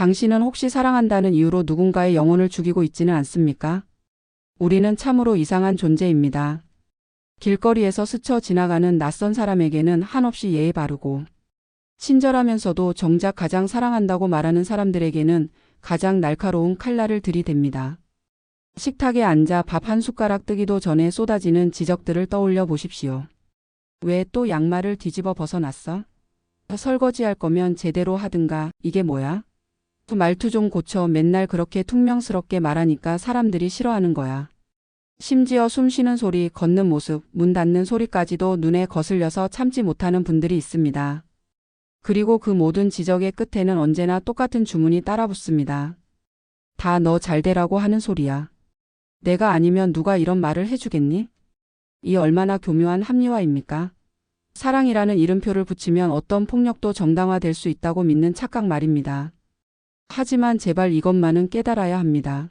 당신은 혹시 사랑한다는 이유로 누군가의 영혼을 죽이고 있지는 않습니까? 우리는 참으로 이상한 존재입니다. 길거리에서 스쳐 지나가는 낯선 사람에게는 한없이 예의 바르고 친절하면서도 정작 가장 사랑한다고 말하는 사람들에게는 가장 날카로운 칼날을 들이댑니다. 식탁에 앉아 밥 한 숟가락 뜨기도 전에 쏟아지는 지적들을 떠올려 보십시오. 왜 또 양말을 뒤집어 벗어났어? 설거지할 거면 제대로 하든가, 이게 뭐야? 그 말투 좀 고쳐 맨날 그렇게 퉁명스럽게 말하니까 사람들이 싫어하는 거야. 심지어 숨 쉬는 소리, 걷는 모습, 문 닫는 소리까지도 눈에 거슬려서 참지 못하는 분들이 있습니다. 그리고 그 모든 지적의 끝에는 언제나 똑같은 주문이 따라붙습니다. 다 너 잘되라고 하는 소리야. 내가 아니면 누가 이런 말을 해주겠니? 이 얼마나 교묘한 합리화입니까? 사랑이라는 이름표를 붙이면 어떤 폭력도 정당화될 수 있다고 믿는 착각 말입니다. 하지만 제발 이것만은 깨달아야 합니다.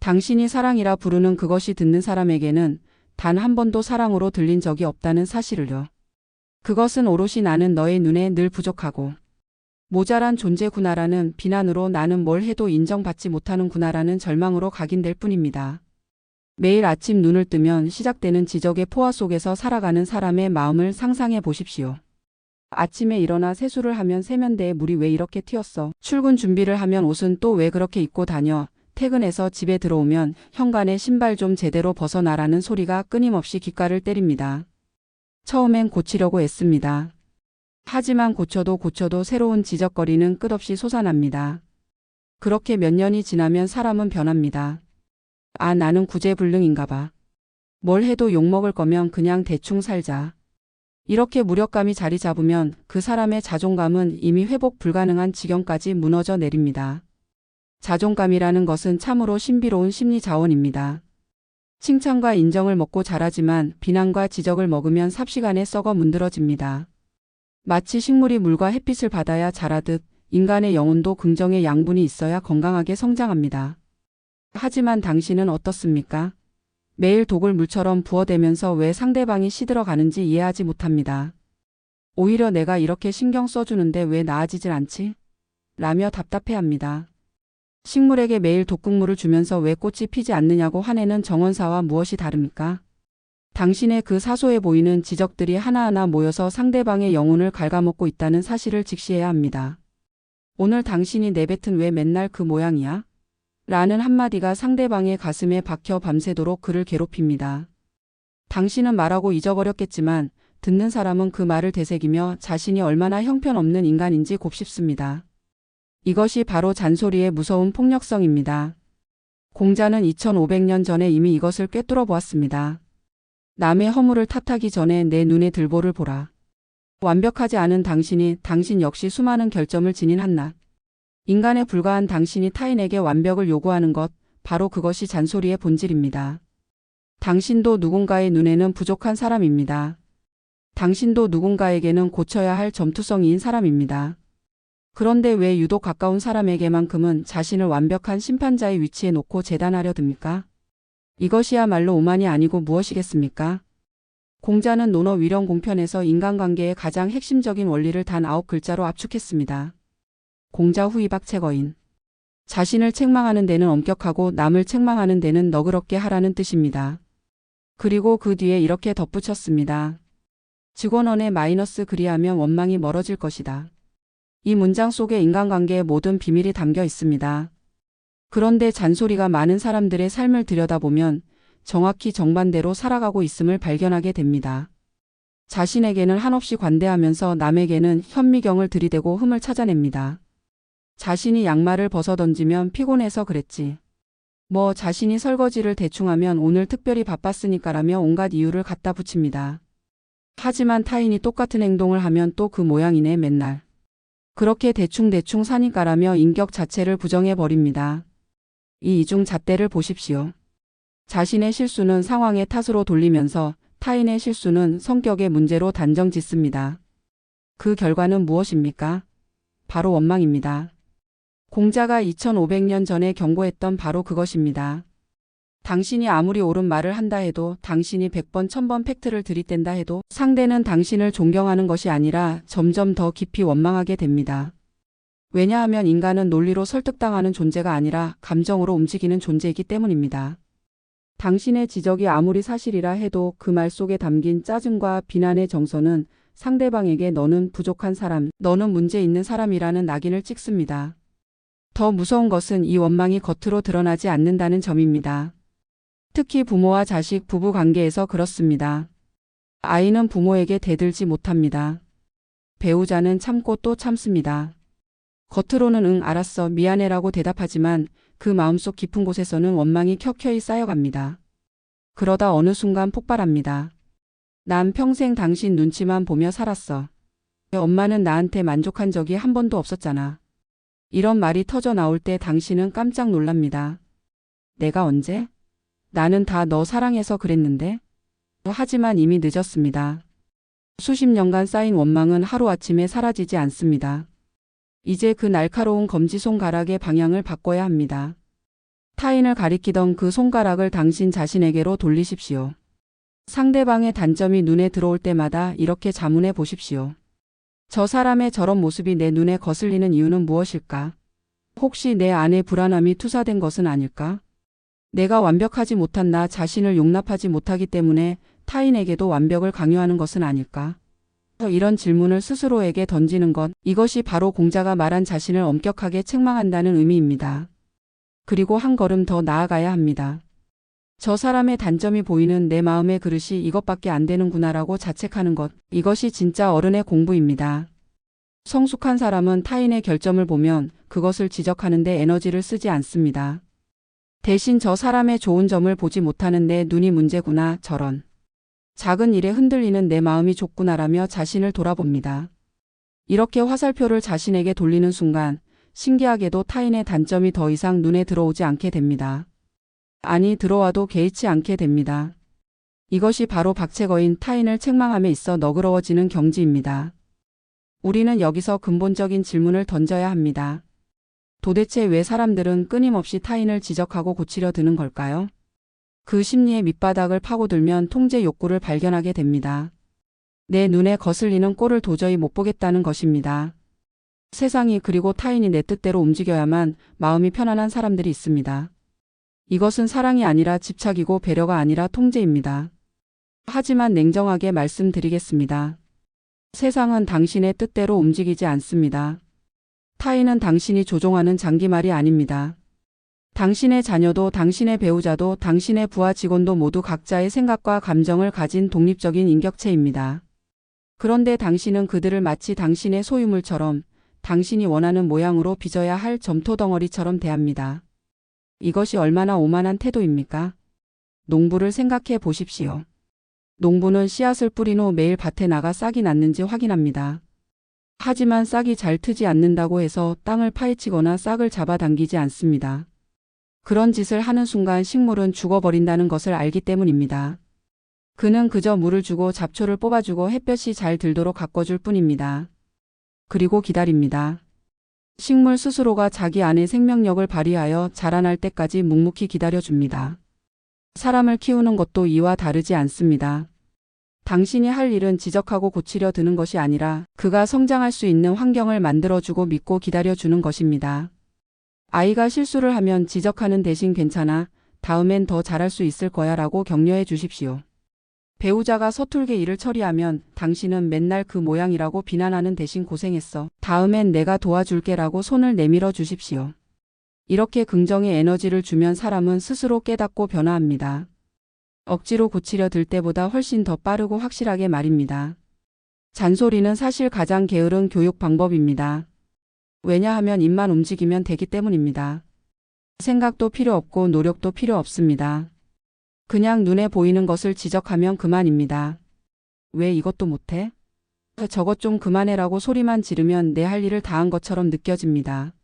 당신이 사랑이라 부르는 그것이 듣는 사람에게는 단 한 번도 사랑으로 들린 적이 없다는 사실을요. 그것은 오롯이 나는 너의 눈에 늘 부족하고 모자란 존재구나라는 비난으로 나는 뭘 해도 인정받지 못하는구나라는 절망으로 각인될 뿐입니다. 매일 아침 눈을 뜨면 시작되는 지적의 포화 속에서 살아가는 사람의 마음을 상상해 보십시오. 아침에 일어나 세수를 하면 세면대에 물이 왜 이렇게 튀었어? 출근 준비를 하면 옷은 또 왜 그렇게 입고 다녀? 퇴근해서 집에 들어오면 현관에 신발 좀 제대로 벗어나라는 소리가 끊임없이 귓가를 때립니다. 처음엔 고치려고 애씁니다. 하지만 고쳐도 고쳐도 새로운 지적거리는 끝없이 솟아납니다. 그렇게 몇 년이 지나면 사람은 변합니다. 아, 나는 구제불능인가 봐. 뭘 해도 욕먹을 거면 그냥 대충 살자. 이렇게 무력감이 자리 잡으면 그 사람의 자존감은 이미 회복 불가능한 지경까지 무너져 내립니다. 자존감이라는 것은 참으로 신비로운 심리 자원입니다. 칭찬과 인정을 먹고 자라지만 비난과 지적을 먹으면 삽시간에 썩어 문드러집니다. 마치 식물이 물과 햇빛을 받아야 자라듯 인간의 영혼도 긍정의 양분이 있어야 건강하게 성장합니다. 하지만 당신은 어떻습니까? 매일 독을 물처럼 부어대면서 왜 상대방이 시들어 가는지 이해하지 못합니다. 오히려 내가 이렇게 신경 써주는데 왜 나아지질 않지? 라며 답답해합니다. 식물에게 매일 독극물을 주면서 왜 꽃이 피지 않느냐고 화내는 정원사와 무엇이 다릅니까? 당신의 그 사소해 보이는 지적들이 하나하나 모여서 상대방의 영혼을 갉아먹고 있다는 사실을 직시해야 합니다. 오늘 당신이 내뱉은 왜 맨날 그 모양이야? 라는 한마디가 상대방의 가슴에 박혀 밤새도록 그를 괴롭힙니다. 당신은 말하고 잊어버렸겠지만 듣는 사람은 그 말을 되새기며 자신이 얼마나 형편없는 인간인지 곱씹습니다. 이것이 바로 잔소리의 무서운 폭력성입니다. 공자는 2500년 전에 이미 이것을 꿰뚫어 보았습니다. 남의 허물을 탓하기 전에 내 눈에 들보를 보라. 완벽하지 않은 당신이 당신 역시 수많은 결점을 지닌 한낱. 인간에 불과한 당신이 타인에게 완벽을 요구하는 것, 바로 그것이 잔소리의 본질입니다. 당신도 누군가의 눈에는 부족한 사람입니다. 당신도 누군가에게는 고쳐야 할 점투성이인 사람입니다. 그런데 왜 유독 가까운 사람에게만큼은 자신을 완벽한 심판자의 위치에 놓고 재단하려 듭니까? 이것이야말로 오만이 아니고 무엇이겠습니까? 공자는 논어 위령 공편에서 인간관계의 가장 핵심적인 원리를 단 아홉 글자로 압축했습니다. 공자 후이박 채거인. 자신을 책망하는 데는 엄격하고 남을 책망하는 데는 너그럽게 하라는 뜻입니다. 그리고 그 뒤에 이렇게 덧붙였습니다. 직원원의 마이너스 그리하면 원망이 멀어질 것이다. 이 문장 속에 인간관계의 모든 비밀이 담겨 있습니다. 그런데 잔소리가 많은 사람들의 삶을 들여다보면 정확히 정반대로 살아가고 있음을 발견하게 됩니다. 자신에게는 한없이 관대하면서 남에게는 현미경을 들이대고 흠을 찾아냅니다. 자신이 양말을 벗어 던지면 피곤해서 그랬지. 뭐 자신이 설거지를 대충 하면 오늘 특별히 바빴으니까라며 온갖 이유를 갖다 붙입니다. 하지만 타인이 똑같은 행동을 하면 또 그 모양이네 맨날. 그렇게 대충대충 사니까라며 인격 자체를 부정해 버립니다. 이 이중 잣대를 보십시오. 자신의 실수는 상황의 탓으로 돌리면서 타인의 실수는 성격의 문제로 단정 짓습니다. 그 결과는 무엇입니까? 바로 원망입니다. 공자가 2500년 전에 경고했던 바로 그것입니다. 당신이 아무리 옳은 말을 한다 해도 당신이 100번 1000번 팩트를 들이댄다 해도 상대는 당신을 존경하는 것이 아니라 점점 더 깊이 원망하게 됩니다. 왜냐하면 인간은 논리로 설득당하는 존재가 아니라 감정으로 움직이는 존재이기 때문입니다. 당신의 지적이 아무리 사실이라 해도 그 말 속에 담긴 짜증과 비난의 정서는 상대방에게 너는 부족한 사람, 너는 문제 있는 사람이라는 낙인을 찍습니다. 더 무서운 것은 이 원망이 겉으로 드러나지 않는다는 점입니다. 특히 부모와 자식 부부 관계에서 그렇습니다. 아이는 부모에게 대들지 못합니다. 배우자는 참고 또 참습니다. 겉으로는 응, 알았어, 미안해라고 대답하지만 그 마음속 깊은 곳에서는 원망이 켜켜이 쌓여갑니다. 그러다 어느 순간 폭발합니다. 난 평생 당신 눈치만 보며 살았어. 엄마는 나한테 만족한 적이 한 번도 없었잖아. 이런 말이 터져 나올 때 당신은 깜짝 놀랍니다. 내가 언제? 나는 다 너 사랑해서 그랬는데? 하지만 이미 늦었습니다. 수십 년간 쌓인 원망은 하루아침에 사라지지 않습니다. 이제 그 날카로운 검지 손가락의 방향을 바꿔야 합니다. 타인을 가리키던 그 손가락을 당신 자신에게로 돌리십시오. 상대방의 단점이 눈에 들어올 때마다 이렇게 자문해 보십시오. 저 사람의 저런 모습이 내 눈에 거슬리는 이유는 무엇일까? 혹시 내 안에 불안함이 투사된 것은 아닐까? 내가 완벽하지 못한 나 자신을 용납하지 못하기 때문에 타인에게도 완벽을 강요하는 것은 아닐까? 이런 질문을 스스로에게 던지는 것, 이것이 바로 공자가 말한 자신을 엄격하게 책망한다는 의미입니다. 그리고 한 걸음 더 나아가야 합니다. 저 사람의 단점이 보이는 내 마음의 그릇이 이것밖에 안 되는구나라고 자책하는 것, 이것이 진짜 어른의 공부입니다. 성숙한 사람은 타인의 결점을 보면 그것을 지적하는데 에너지를 쓰지 않습니다. 대신 저 사람의 좋은 점을 보지 못하는 내 눈이 문제구나, 저런. 작은 일에 흔들리는 내 마음이 좁구나라며 자신을 돌아봅니다. 이렇게 화살표를 자신에게 돌리는 순간 신기하게도 타인의 단점이 더 이상 눈에 들어오지 않게 됩니다. 아니 들어와도 개의치 않게 됩니다. 이것이 바로 박채거인 타인을 책망함에 있어 너그러워지는 경지입니다. 우리는 여기서 근본적인 질문을 던져야 합니다. 도대체 왜 사람들은 끊임없이 타인을 지적하고 고치려 드는 걸까요? 그 심리의 밑바닥을 파고들면 통제 욕구를 발견하게 됩니다. 내 눈에 거슬리는 꼴을 도저히 못 보겠다는 것입니다. 세상이 그리고 타인이 내 뜻대로 움직여야만 마음이 편안한 사람들이 있습니다. 이것은 사랑이 아니라 집착이고 배려가 아니라 통제입니다. 하지만 냉정하게 말씀드리겠습니다. 세상은 당신의 뜻대로 움직이지 않습니다. 타인은 당신이 조종하는 장기말이 아닙니다. 당신의 자녀도 당신의 배우자도 당신의 부하 직원도 모두 각자의 생각과 감정을 가진 독립적인 인격체입니다. 그런데 당신은 그들을 마치 당신의 소유물처럼 당신이 원하는 모양으로 빚어야 할 점토 덩어리처럼 대합니다. 이것이 얼마나 오만한 태도입니까? 농부를 생각해 보십시오. 농부는 씨앗을 뿌린 후 매일 밭에 나가 싹이 났는지 확인합니다. 하지만 싹이 잘 트지 않는다고 해서 땅을 파헤치거나 싹을 잡아당기지 않습니다. 그런 짓을 하는 순간 식물은 죽어버린다는 것을 알기 때문입니다. 그는 그저 물을 주고 잡초를 뽑아주고 햇볕이 잘 들도록 가꿔줄 뿐입니다. 그리고 기다립니다. 식물 스스로가 자기 안의 생명력을 발휘하여 자라날 때까지 묵묵히 기다려줍니다. 사람을 키우는 것도 이와 다르지 않습니다. 당신이 할 일은 지적하고 고치려 드는 것이 아니라 그가 성장할 수 있는 환경을 만들어주고 믿고 기다려주는 것입니다. 아이가 실수를 하면 지적하는 대신 괜찮아. 다음엔 더 잘할 수 있을 거야 라고 격려해 주십시오. 배우자가 서툴게 일을 처리하면 당신은 맨날 그 모양이라고 비난하는 대신 고생했어. 다음엔 내가 도와줄게 라고 손을 내밀어 주십시오. 이렇게 긍정의 에너지를 주면 사람은 스스로 깨닫고 변화합니다. 억지로 고치려 들 때보다 훨씬 더 빠르고 확실하게 말입니다. 잔소리는 사실 가장 게으른 교육 방법입니다. 왜냐하면 입만 움직이면 되기 때문입니다. 생각도 필요 없고 노력도 필요 없습니다. 그냥 눈에 보이는 것을 지적하면 그만입니다. 왜 이것도 못해? 저것 좀 그만해라고 소리만 지르면 내 할 일을 다한 것처럼 느껴집니다.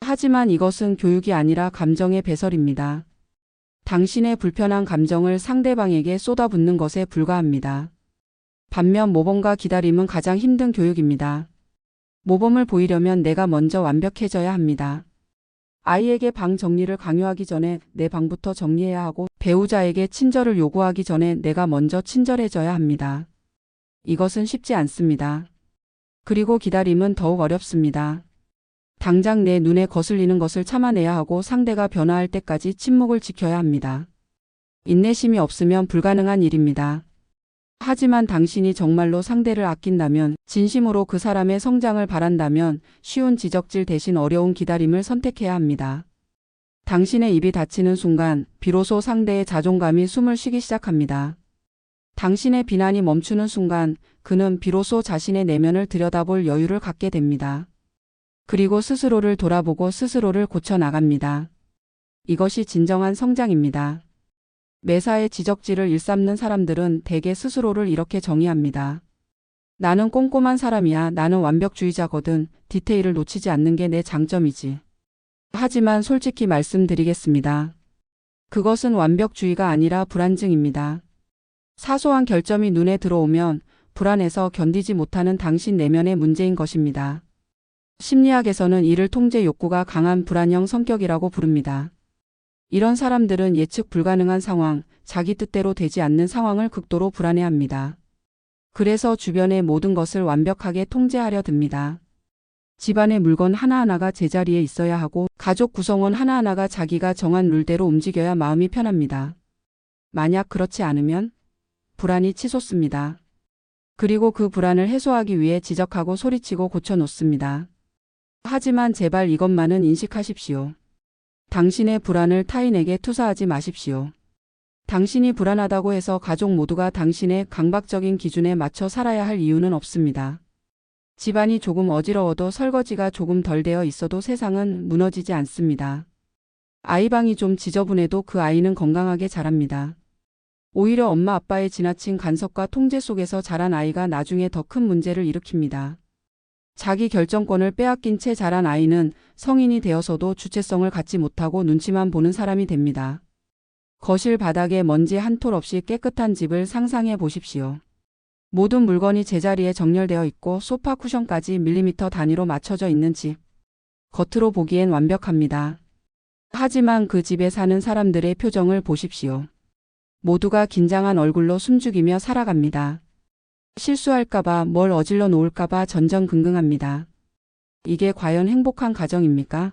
하지만 이것은 교육이 아니라 감정의 배설입니다. 당신의 불편한 감정을 상대방에게 쏟아붓는 것에 불과합니다. 반면 모범과 기다림은 가장 힘든 교육입니다. 모범을 보이려면 내가 먼저 완벽해져야 합니다. 아이에게 방 정리를 강요하기 전에 내 방부터 정리해야 하고 배우자에게 친절을 요구하기 전에 내가 먼저 친절해져야 합니다. 이것은 쉽지 않습니다. 그리고 기다림은 더욱 어렵습니다. 당장 내 눈에 거슬리는 것을 참아내야 하고 상대가 변화할 때까지 침묵을 지켜야 합니다. 인내심이 없으면 불가능한 일입니다. 하지만 당신이 정말로 상대를 아낀다면, 진심으로 그 사람의 성장을 바란다면 쉬운 지적질 대신 어려운 기다림을 선택해야 합니다. 당신의 입이 닫히는 순간 비로소 상대의 자존감이 숨을 쉬기 시작합니다. 당신의 비난이 멈추는 순간 그는 비로소 자신의 내면을 들여다볼 여유를 갖게 됩니다. 그리고 스스로를 돌아보고 스스로를 고쳐 나갑니다. 이것이 진정한 성장입니다. 매사에 지적질을 일삼는 사람들은 대개 스스로를 이렇게 정의합니다. 나는 꼼꼼한 사람이야. 나는 완벽주의자거든. 디테일을 놓치지 않는 게 내 장점이지. 하지만 솔직히 말씀드리겠습니다. 그것은 완벽주의가 아니라 불안증입니다. 사소한 결점이 눈에 들어오면 불안해서 견디지 못하는 당신 내면의 문제인 것입니다. 심리학에서는 이를 통제 욕구가 강한 불안형 성격이라고 부릅니다. 이런 사람들은 예측 불가능한 상황, 자기 뜻대로 되지 않는 상황을 극도로 불안해합니다. 그래서 주변의 모든 것을 완벽하게 통제하려 듭니다. 집안의 물건 하나하나가 제자리에 있어야 하고 가족 구성원 하나하나가 자기가 정한 룰대로 움직여야 마음이 편합니다. 만약 그렇지 않으면 불안이 치솟습니다. 그리고 그 불안을 해소하기 위해 지적하고 소리치고 고쳐놓습니다. 하지만 제발 이것만은 인식하십시오. 당신의 불안을 타인에게 투사하지 마십시오. 당신이 불안하다고 해서 가족 모두가 당신의 강박적인 기준에 맞춰 살아야 할 이유는 없습니다. 집안이 조금 어지러워도 설거지가 조금 덜 되어 있어도 세상은 무너지지 않습니다. 아이방이 좀 지저분해도 그 아이는 건강하게 자랍니다. 오히려 엄마 아빠의 지나친 간섭과 통제 속에서 자란 아이가 나중에 더 큰 문제를 일으킵니다. 자기 결정권을 빼앗긴 채 자란 아이는 성인이 되어서도 주체성을 갖지 못하고 눈치만 보는 사람이 됩니다. 거실 바닥에 먼지 한 톨 없이 깨끗한 집을 상상해 보십시오. 모든 물건이 제자리에 정렬되어 있고 소파 쿠션까지 밀리미터 단위로 맞춰져 있는 집. 겉으로 보기엔 완벽합니다. 하지만 그 집에 사는 사람들의 표정을 보십시오. 모두가 긴장한 얼굴로 숨죽이며 살아갑니다. 실수할까봐 뭘 어질러 놓을까봐 전전긍긍합니다. 이게 과연 행복한 가정입니까?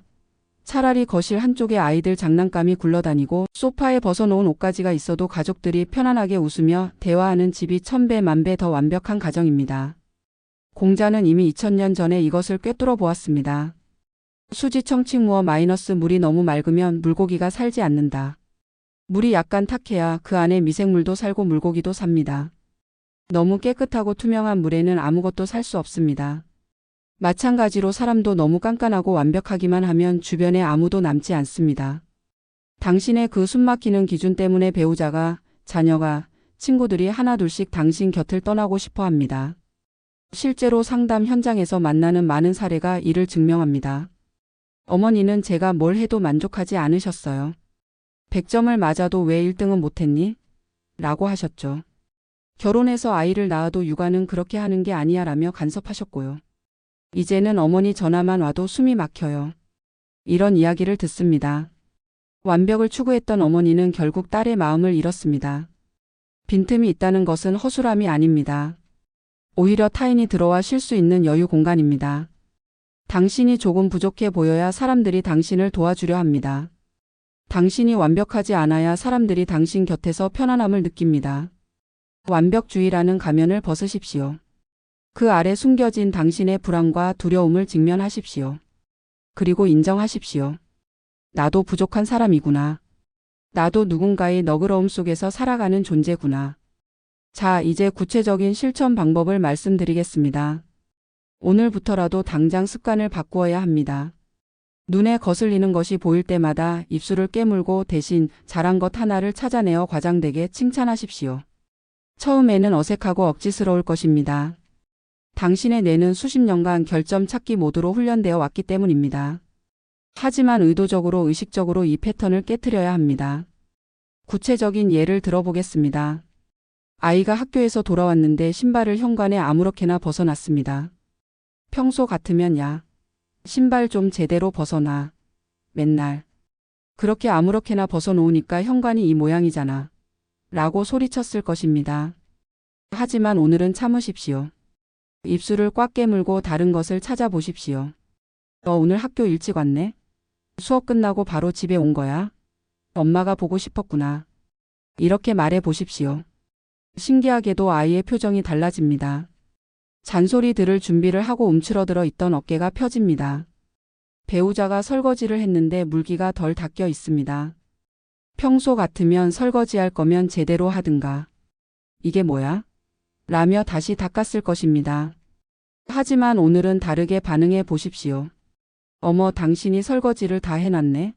차라리 거실 한쪽에 아이들 장난감이 굴러다니고 소파에 벗어놓은 옷가지가 있어도 가족들이 편안하게 웃으며 대화하는 집이 천배 만배 더 완벽한 가정입니다. 공자는 이미 2000년 전에 이것을 꿰뚫어 보았습니다. 수지 청칭무어 마이너스 물이 너무 맑으면 물고기가 살지 않는다. 물이 약간 탁해야 그 안에 미생물도 살고 물고기도 삽니다. 너무 깨끗하고 투명한 물에는 아무것도 살 수 없습니다. 마찬가지로 사람도 너무 깐깐하고 완벽하기만 하면 주변에 아무도 남지 않습니다. 당신의 그 숨막히는 기준 때문에 배우자가, 자녀가, 친구들이 하나둘씩 당신 곁을 떠나고 싶어 합니다. 실제로 상담 현장에서 만나는 많은 사례가 이를 증명합니다. 어머니는 제가 뭘 해도 만족하지 않으셨어요. 100점을 맞아도 왜 1등은 못했니? 라고 하셨죠. 결혼해서 아이를 낳아도 육아는 그렇게 하는 게 아니야 라며 간섭하셨고요. 이제는 어머니 전화만 와도 숨이 막혀요. 이런 이야기를 듣습니다. 완벽을 추구했던 어머니는 결국 딸의 마음을 잃었습니다. 빈틈이 있다는 것은 허술함이 아닙니다. 오히려 타인이 들어와 쉴 수 있는 여유 공간입니다. 당신이 조금 부족해 보여야 사람들이 당신을 도와주려 합니다. 당신이 완벽하지 않아야 사람들이 당신 곁에서 편안함을 느낍니다. 완벽주의라는 가면을 벗으십시오. 그 아래 숨겨진 당신의 불안과 두려움을 직면하십시오. 그리고 인정하십시오. 나도 부족한 사람이구나. 나도 누군가의 너그러움 속에서 살아가는 존재구나. 자, 이제 구체적인 실천 방법을 말씀드리겠습니다. 오늘부터라도 당장 습관을 바꾸어야 합니다. 눈에 거슬리는 것이 보일 때마다 입술을 깨물고 대신 잘한 것 하나를 찾아내어 과장되게 칭찬하십시오. 처음에는 어색하고 억지스러울 것입니다. 당신의 뇌는 수십 년간 결점 찾기 모드로 훈련되어 왔기 때문입니다. 하지만 의도적으로 의식적으로 이 패턴을 깨뜨려야 합니다. 구체적인 예를 들어보겠습니다. 아이가 학교에서 돌아왔는데 신발을 현관에 아무렇게나 벗어났습니다. 평소 같으면 야, 신발 좀 제대로 벗어놔. 맨날. 그렇게 아무렇게나 벗어놓으니까 현관이 이 모양이잖아. 라고 소리쳤을 것입니다. 하지만 오늘은 참으십시오. 입술을 꽉 깨물고 다른 것을 찾아보십시오. 너 오늘 학교 일찍 왔네? 수업 끝나고 바로 집에 온 거야? 엄마가 보고 싶었구나. 이렇게 말해 보십시오. 신기하게도 아이의 표정이 달라집니다. 잔소리 들을 준비를 하고 움츠러들어 있던 어깨가 펴집니다. 배우자가 설거지를 했는데 물기가 덜 닦여 있습니다. 평소 같으면 설거지할 거면 제대로 하든가. 이게 뭐야? 라며 다시 닦았을 것입니다. 하지만 오늘은 다르게 반응해 보십시오. 어머, 당신이 설거지를 다 해놨네?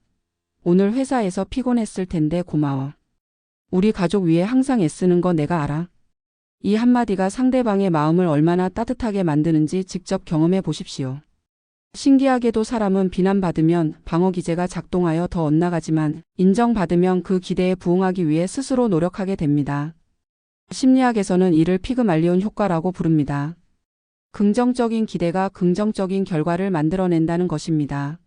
오늘 회사에서 피곤했을 텐데 고마워. 우리 가족 위해 항상 애쓰는 거 내가 알아. 이 한마디가 상대방의 마음을 얼마나 따뜻하게 만드는지 직접 경험해 보십시오. 신기하게도 사람은 비난받으면 방어 기제가 작동하여 더 엇나가지만 인정받으면 그 기대에 부응하기 위해 스스로 노력하게 됩니다. 심리학에서는 이를 피그말리온 효과라고 부릅니다. 긍정적인 기대가 긍정적인 결과를 만들어낸다는 것입니다.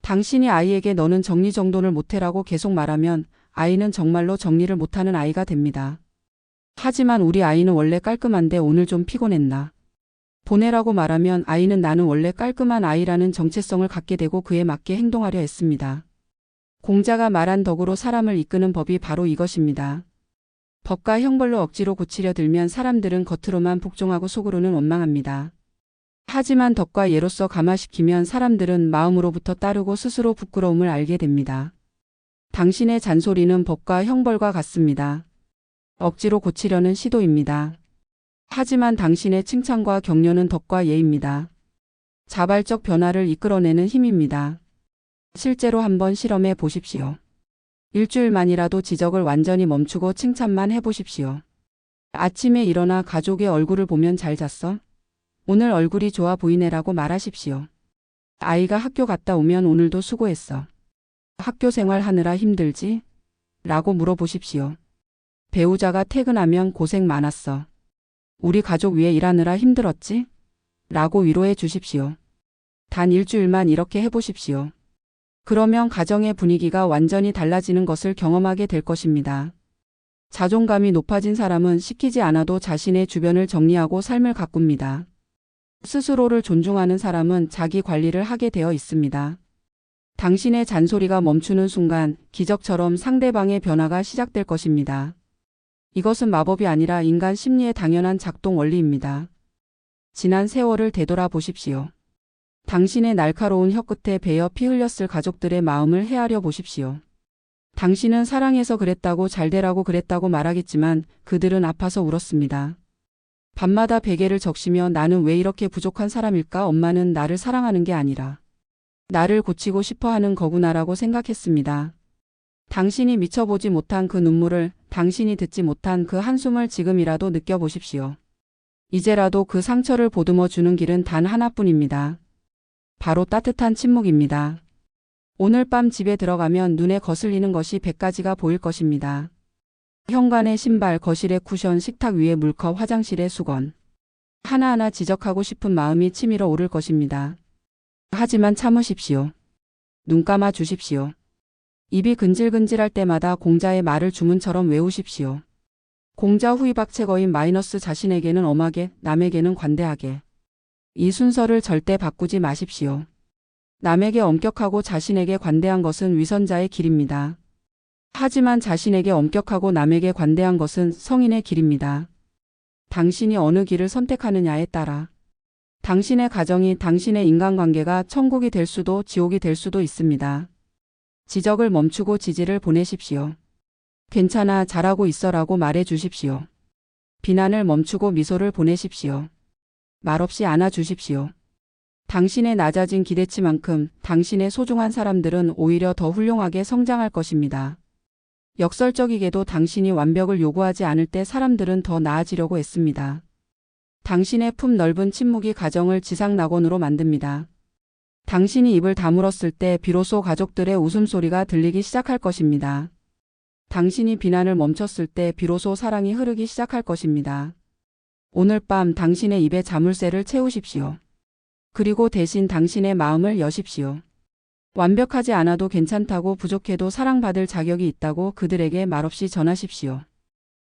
당신이 아이에게 너는 정리정돈을 못해라고 계속 말하면 아이는 정말로 정리를 못하는 아이가 됩니다. 하지만 우리 아이는 원래 깔끔한데 오늘 좀 피곤했나. 보내라고 말하면 아이는 나는 원래 깔끔한 아이라는 정체성을 갖게 되고 그에 맞게 행동하려 했습니다. 공자가 말한 덕으로 사람을 이끄는 법이 바로 이것입니다. 법과 형벌로 억지로 고치려 들면 사람들은 겉으로만 복종하고 속으로는 원망합니다. 하지만 덕과 예로서 감화시키면 사람들은 마음으로부터 따르고 스스로 부끄러움을 알게 됩니다. 당신의 잔소리는 법과 형벌과 같습니다. 억지로 고치려는 시도입니다. 하지만 당신의 칭찬과 격려는 덕과 예입니다. 자발적 변화를 이끌어내는 힘입니다. 실제로 한번 실험해 보십시오. 일주일만이라도 지적을 완전히 멈추고 칭찬만 해보십시오. 아침에 일어나 가족의 얼굴을 보면 잘 잤어? 오늘 얼굴이 좋아 보이네라고 말하십시오. 아이가 학교 갔다 오면 오늘도 수고했어. 학교 생활 하느라 힘들지? 라고 물어보십시오. 배우자가 퇴근하면 고생 많았어. 우리 가족 위해 일하느라 힘들었지? 라고 위로해 주십시오. 단 일주일만 이렇게 해보십시오. 그러면 가정의 분위기가 완전히 달라지는 것을 경험하게 될 것입니다. 자존감이 높아진 사람은 시키지 않아도 자신의 주변을 정리하고 삶을 가꿉니다. 스스로를 존중하는 사람은 자기 관리를 하게 되어 있습니다. 당신의 잔소리가 멈추는 순간 기적처럼 상대방의 변화가 시작될 것입니다. 이것은 마법이 아니라 인간 심리의 당연한 작동 원리입니다. 지난 세월을 되돌아보십시오. 당신의 날카로운 혀끝에 베어 피 흘렸을 가족들의 마음을 헤아려 보십시오. 당신은 사랑해서 그랬다고 잘 되라고 그랬다고 말하겠지만 그들은 아파서 울었습니다. 밤마다 베개를 적시며 나는 왜 이렇게 부족한 사람일까 엄마는 나를 사랑하는 게 아니라 나를 고치고 싶어 하는 거구나라고 생각했습니다. 당신이 미쳐보지 못한 그 눈물을 당신이 듣지 못한 그 한숨을 지금이라도 느껴보십시오. 이제라도 그 상처를 보듬어 주는 길은 단 하나뿐입니다. 바로 따뜻한 침묵입니다. 오늘 밤 집에 들어가면 눈에 거슬리는 것이 100가지가 보일 것입니다. 현관의 신발, 거실의 쿠션, 식탁 위의 물컵, 화장실의 수건. 하나하나 지적하고 싶은 마음이 치밀어 오를 것입니다. 하지만 참으십시오. 눈 감아 주십시오. 입이 근질근질할 때마다 공자의 말을 주문처럼 외우십시오. 공자 후이박채거인 마이너스 자신에게는 엄하게, 남에게는 관대하게. 이 순서를 절대 바꾸지 마십시오. 남에게 엄격하고 자신에게 관대한 것은 위선자의 길입니다. 하지만 자신에게 엄격하고 남에게 관대한 것은 성인의 길입니다. 당신이 어느 길을 선택하느냐에 따라 당신의 가정이 당신의 인간관계가 천국이 될 수도 지옥이 될 수도 있습니다. 지적을 멈추고 지지를 보내십시오. 괜찮아 잘하고 있어라고 말해 주십시오. 비난을 멈추고 미소를 보내십시오. 말없이 안아 주십시오. 당신의 낮아진 기대치만큼 당신의 소중한 사람들은 오히려 더 훌륭하게 성장할 것입니다. 역설적이게도 당신이 완벽을 요구하지 않을 때 사람들은 더 나아지려고 애씁니다. 당신의 품 넓은 침묵이 가정을 지상낙원으로 만듭니다. 당신이 입을 다물었을 때 비로소 가족들의 웃음소리가 들리기 시작할 것입니다. 당신이 비난을 멈췄을 때 비로소 사랑이 흐르기 시작할 것입니다. 오늘 밤 당신의 입에 자물쇠를 채우십시오. 그리고 대신 당신의 마음을 여십시오. 완벽하지 않아도 괜찮다고 부족해도 사랑받을 자격이 있다고 그들에게 말없이 전하십시오.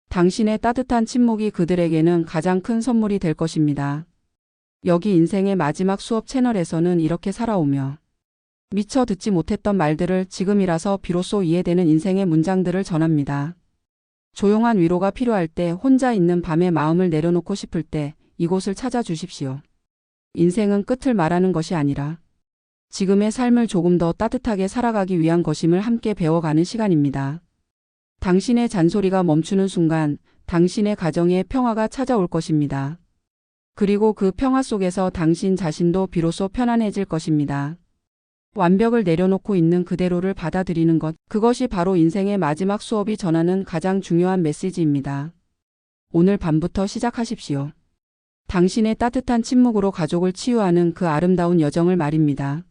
당신의 따뜻한 침묵이 그들에게는 가장 큰 선물이 될 것입니다. 여기 인생의 마지막 수업 채널에서는 이렇게 살아오며 미처 듣지 못했던 말들을 지금이라서 비로소 이해되는 인생의 문장들을 전합니다. 조용한 위로가 필요할 때 혼자 있는 밤에 마음을 내려놓고 싶을 때 이곳을 찾아주십시오. 인생은 끝을 말하는 것이 아니라 지금의 삶을 조금 더 따뜻하게 살아가기 위한 것임을 함께 배워가는 시간입니다. 당신의 잔소리가 멈추는 순간 당신의 가정에 평화가 찾아올 것입니다. 그리고 그 평화 속에서 당신 자신도 비로소 편안해질 것입니다. 완벽을 내려놓고 있는 그대로를 받아들이는 것, 그것이 바로 인생의 마지막 수업이 전하는 가장 중요한 메시지입니다. 오늘 밤부터 시작하십시오. 당신의 따뜻한 침묵으로 가족을 치유하는 그 아름다운 여정을 말입니다.